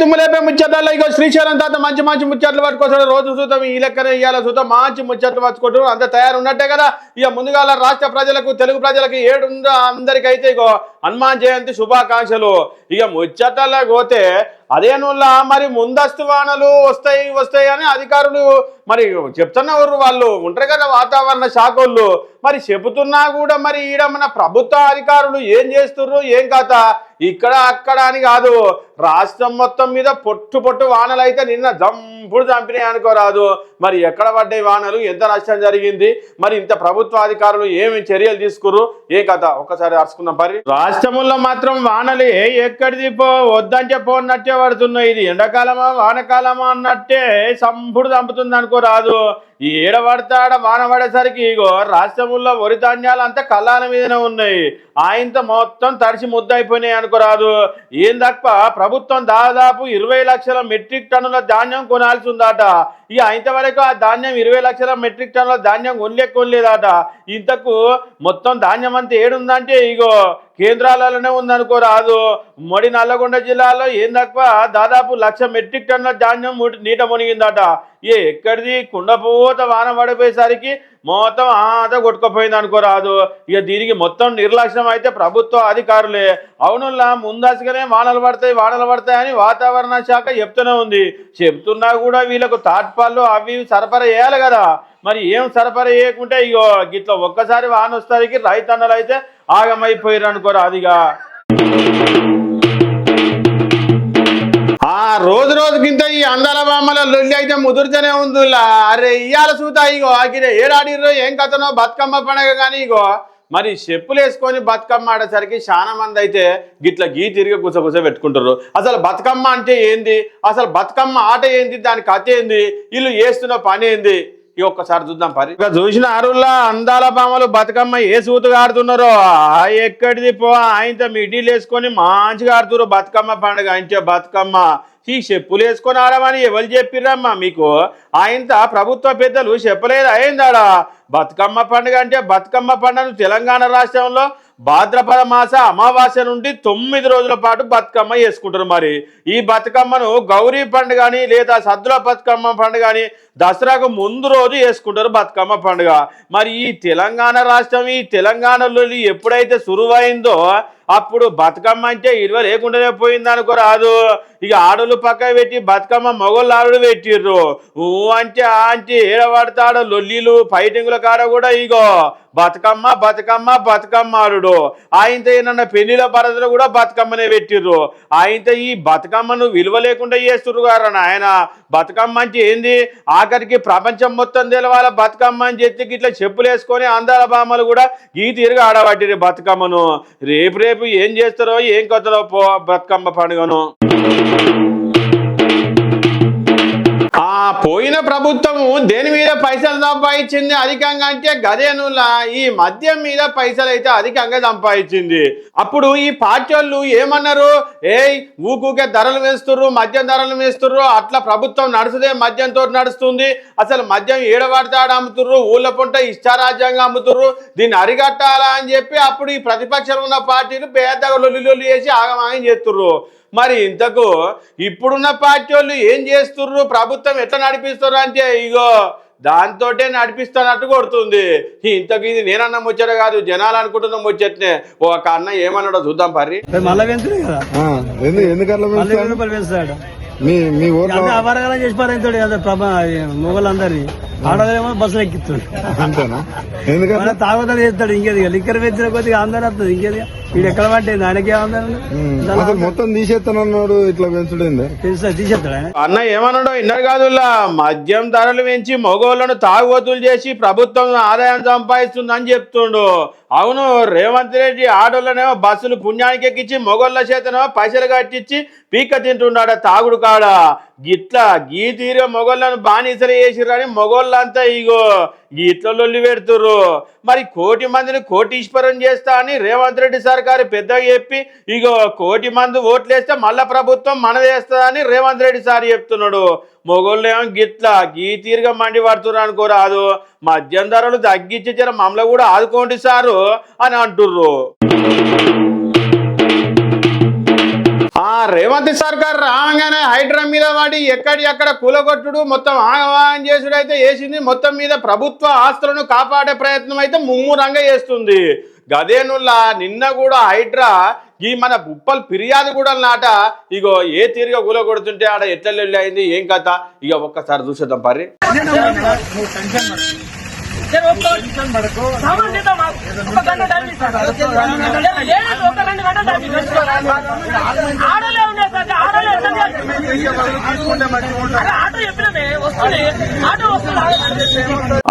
దుమ్ములేపే ముచ్చట్లలో ఇగో శ్రీశైలం తాత మంచి మంచి ముచ్చట్లు పట్టుకొస్తాడు. రోజు చూద్దాం ఈ లెక్కనే ఇవాళ చూద్దాం మంచి ముచ్చట్లు పట్టుకుంటారు. అంత తయారు ఉన్నట్టే కదా. ఇక ముందుగా రాష్ట్ర ప్రజలకు తెలుగు ప్రజలకు ఏడుందో? అందరికైతే ఇగో హనుమాన్ జయంతి శుభాకాంక్షలు. ఇక ముచ్చటలా పోతే అదే మరి ముందస్తు వానలు వస్తాయి వస్తాయి అని అధికారులు మరి చెప్తున్నవారు వాళ్ళు. ఉంటారు కదా వాతావరణ శాఖలు మరి చెబుతున్నా కూడా మరి ఈడ మన ప్రభుత్వ అధికారులు ఏం చేస్తుర్రు ఏం కథ? ఇక్కడ అక్కడ అని కాదు. రాష్ట్రం మొత్తం మీద పొట్టు పొట్టు వానలు అయితే నిన్న జంపుడు చంపినాయి అనుకోరాదు. మరి ఎక్కడ పడ్డాయి వానలు? ఎంత నష్టం జరిగింది? మరి ఇంత ప్రభుత్వ అధికారులు ఏమి చర్యలు తీసుకుర్రు? ఏ కథ? ఒకసారి అరుచుకుందాం పరి. రాష్ట్రంలో మాత్రం వానలు. ఏ ఎక్కడిది పో వద్దంటే పోన్నట్టే పడుతున్నాయి ఇది ఎండాకాలమా వానకాలమా అన్నట్టే సంపుడు చంపుతుంది అనుకోరాదు. ఈ ఏడబడతాడ వాన పడేసరికి ఇగో రాష్ట్రంలో వరి ధాన్యాలు అంతా కళ్ళాల మీదనే ఉన్నాయి. ఆయనతో మొత్తం తడిసి ముద్దయిపోయినాయి అనుకోరాదు. ఏం తక్కువ ప్రభుత్వం దాదాపు ఇరవై లక్షల మెట్రిక్ టన్నుల ధాన్యం కొనాల్సి ఉందట ఇక ఇంత వరకు ఆ ధాన్యం ఇరవై లక్షల మెట్రిక్ టన్నుల ధాన్యం కొనలే కొనలేదట. ఇంతకు మొత్తం ధాన్యం అంతా ఏడుందంటే ఇగో కేంద్రాలలోనే ఉందనుకోరాదు. మొడి నల్లగొండ జిల్లాలో ఏం తక్కువ దాదాపు లక్ష మెట్రిక్ టన్నుల ధాన్యం నీట మునిగిందట. ఏ ఎక్కడిది? కుండపోత వాన పడిపోయేసరికి మొత్తం ఆత కొట్టుకుపోయింది అనుకోరాదు. ఇక దీనికి మొత్తం నిర్లక్ష్యం అయితే ప్రభుత్వ అధికారులే. అవునులా ముందస్తుగానే వానలు పడతాయి వానలు పడతాయని వాతావరణ శాఖ చెప్తూనే ఉంది. చెప్తున్నా కూడా వీళ్ళకు తాట్పాళ్ళు అవి సరఫరా చేయాలి కదా. మరి ఏం సరఫరా చేయకుంటే ఇగో గిట్ల ఒక్కసారి వాన వస్తానికి రైతన్నలు అయితే ఆగమైపోయారు అనుకోరా అదిగా ఆ రోజు రోజుకింత ఈ అందాల బామ్మల లొల్లి అయితే ముదురుతూనే ఉందిలా. అరే ఇయ్యాల చూతా ఇగో ఆగిన ఏడాడిర్రో ఏం కథనో బతుకమ్మ పండగ కానీ ఇగో. మరి చెప్పులు వేసుకొని బతుకమ్మ ఆడేసరికి చాలా మంది అయితే గిట్ల గీ తిరిగి గుసగుస పెట్టుకుంటారు అసలు బతుకమ్మ అంటే ఏంది? అసలు బతుకమ్మ ఆట ఏంది? దాని కథ ఏంది? వీళ్ళు వేస్తున్న పని ఏంది? ఇక ఒక్కసారి చూద్దాం పరి. ఇక చూసిన అరుల్లా అందాల బామలు బతుకమ్మ ఏ సూతుగా ఆడుతున్నారో ఆ ఎక్కడిది పో ఆయనతో మిడ్డీలు వేసుకొని మంచిగా ఆడుతున్నారు బతుకమ్మ పండుగ అంటే బతుకమ్మ. ఈ చెప్పులు వేసుకొని ఆడమని ఎవరు చెప్పిర్రమ్మా మీకు? ఆయంత ప్రభుత్వ పెద్దలు చెప్పలేదు అయిందాడా బతుకమ్మ పండుగ అంటే బతుకమ్మ పండుగను తెలంగాణ రాష్ట్రంలో భాద్రపద మాస అమావాస్య నుండి తొమ్మిది రోజుల పాటు బతుకమ్మ చేసుకుంటారు మరి. ఈ బతుకమ్మను గౌరీ పండుగ అని లేదా సద్దుల బతుకమ్మ పండుగ అని దసరాకు ముందు రోజు చేసుకుంటారు బతుకమ్మ పండుగ. మరి ఈ తెలంగాణ రాష్ట్రం ఈ తెలంగాణలో ఎప్పుడైతే సురువైందో అప్పుడు బతుకమ్మ అంటే ఇరవై లేకుండానే పోయింది అనుకోరాదు ఇక ఆడలు పక్క పెట్టి బతుకమ్మ మొగోళ్ళు ఆడలు పెట్టిర్రు. ఊ అంటే ఆ అంటే ఏడబడతాడు లొల్లీలు ఫైటింగ్ల కాడ కూడా ఇగో బతుకమ్మ బతుకమ్మ బతుకమ్మ ఆడుడు ఆయనతో ఏమన్నా పెళ్ళిల పరదలు కూడా బతుకమ్మనే పెట్టిర్రు. ఆయనతో ఈ బతుకమ్మను విలువ లేకుండా చేస్తుర్రు గారు ఆయన బతుకమ్మ అంటే ఏంది? ఆఖరికి ప్రపంచం మొత్తం తెలవాల బతుకమ్మ అని చెప్పి ఇట్లా చెప్పులు వేసుకొని అందాల బామ్మలు కూడా ఈ తీరుగా ఆడబట్టిరు బతుకమ్మను. రేపు రేపు ఏం చేస్తారో ఏం కొత్తలో పో బతుకమ్మ పండుగను. అంటే పైసలు సంపాదించింది అధికంగా అంటే గదేనులా ఈ మద్యం మీద పైసలు అయితే అధికంగా సంపాదించింది. అప్పుడు ఈ పార్టీ వాళ్ళు ఏమన్నారు? ఏయ్ ఊకూకే ధరలు వేస్తుర్రు మద్యం ధరలు వేస్తుర్రు అట్లా ప్రభుత్వం నడుచుదే మద్యంతో నడుస్తుంది. అసలు మద్యం ఏడవాడతాడు అమ్ముతుర్రు ఊళ్ళ పుంట ఇష్టారాజ్యంగా అమ్ముతుర్రు దీన్ని అరిగట్టాలా అని చెప్పి అప్పుడు ఈ ప్రతిపక్షంలో ఉన్న పార్టీలు పేద లొల్లి లొల్లి చేసి ఆగమాగం చేస్తుర్రు. మరి ఇంతకు ఇప్పుడున్న పార్టీ వాళ్ళు ఏం చేస్తుర్రు? ప్రభుత్వం ఎట్లా నడిపిస్తుర్రు అంటే ఇగో దాంతోటే నడిపిస్తున్నట్టు కొడుతుంది. ఇంతకు ఇది నేనన్న ముచ్చట కాదు జనాలు అనుకుంటున్న ముచ్చట్నే. ఒక అన్న ఏమన్నాడో చూద్దాం పర్రి. మళ్ళా పెంచుడే కదా? ఆ, ఎందుకు ఎందుకు అట్లా మళ్ళీ పెంచుతారు? వెయ్యి రూపాయలు పెంచుతాడు. మీ మీ ఊర్లో అంతా అపరకాలం చేసి పారేస్తాడు కదా ప్రభా మొగలందరినీ. ఆడదేమో బస్సులు ఎక్కిస్తాడు అంతేనా? ఎందుకట్లా? మళ్ళీ తాగుతాడు చేస్తాడు ఇంకేది ఇక. లిక్కర్ పెంచిన కొద్దిగా అందరూ వస్తుంది ఇంకేది వీడు ఎక్కడ పట్టేది ఆయనకే అసలు మొత్తం తీసేస్తానన్నాడు ఇట్లా పెంచుడేంది? పెంచుతాడు తీసేస్తాడు ఆయన? అన్న ఏమన్నాడో ఇన్నర్ కాదులా మద్యం ధరలు పెంచి మగోళ్ళను తాగుబోతులు చేసి ప్రభుత్వం ఆదాయం సంపాదిస్తుందని చెప్తుండు. అవును రేవంత్ రెడ్డి ఆడోళ్ళనేమో బస్సులు పుణ్యానికి ఎక్కించి మొగోళ్ళ చేతనేమో పైసలు కట్టించి పీక తింటున్నాడా తాగుడు కాడ. గిట్లా గీ తీరే మొగోళ్ళను బానిసలు చేసిరని మొగోళ్ళంతా ఇగో గిట్ల లొల్లి పెడుతుర్రు. మరి కోటి మందిని కోటీశ్వరం చేస్తా అని రేవంత్ రెడ్డి సర్కారు పెద్దగా చెప్పి ఇగో కోటి మంది ఓట్లేస్తే మళ్ళా ప్రభుత్వం మనదేస్తా అని రేవంత్ రెడ్డి సార్ చెప్తున్నాడు. మొగోళ్ళు ఏమో గిట్లా గీ తీరుగా మండి పడుతున్నారు అనుకోరాదు మద్యం ధరలు తగ్గించి జర మమ్మల్ని కూడా ఆదుకోండి సారు అని అంటుర్రు. రేవంత్ సర్కార్ రాగానే మీద వాడి ఎక్కడి ఎక్కడ కూలగొట్టుడు మొత్తం ఆగవాన్ చేసుడు అయితే వేసింది మొత్తం మీద ప్రభుత్వ ఆస్తులను కాపాడే ప్రయత్నం అయితే ముమ్మురంగా చేస్తుంది. గదేనుల్లా నిన్న కూడా హైడ్రా ఈ మన ఉప్పల్ ఫిర్యాదు కూడా నాట ఇగో ఏ తీరుగా గుల కొడుతుంటే ఆడ ఎట్ల అయింది ఏం కథ? ఇక ఒక్కసారి చూసేద్దాం పరి సామాన్ చేద్దాం మాకు. ఒక గంట టైం ఇస్తాను. లేదు, ఒక రెండు గంటలు టైం ఇస్తాను. ఆడలే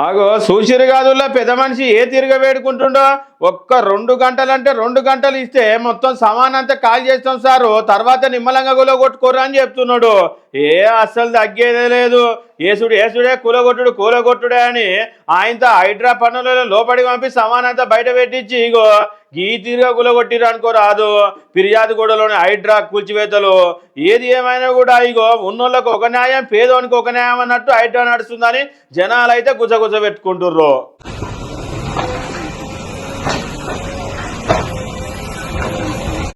ఆగో సూసిరు కాదుల్లా పెద్ద మనిషి ఏ తీరుగా వేడుకుంటుండో? ఒక్క రెండు గంటలంటే రెండు గంటలు ఇస్తే మొత్తం సమానంతా కాల్ చేస్తాం సారు. తర్వాత నిమ్మలంగా కూలగొట్టుకోరు అని చెప్తున్నాడు. ఏ అస్సలు తగ్గేదే లేదు. ఏసుడు ఏసుడే కూలగొట్టుడు కూలగొట్టుడే అని ఆయనతో హైడ్రా పన్నులలో లోపలికి పంపి సమానంతా బయట పెట్టించి ఇగో గీతిగా తీరుగా అనుకో రాదు. ఫిర్యాదు గూడలోని హైడ్రా కూల్చివేతలు. ఏది ఏమైనా కూడా ఇగో ఉన్నోళ్ళకు ఒక న్యాయం పేదోనికి ఒక న్యాయం అన్నట్టు హైడ్రా నడుస్తుందని జనాలు అయితే గుజగుజ పెట్టుకుంటుర్రు.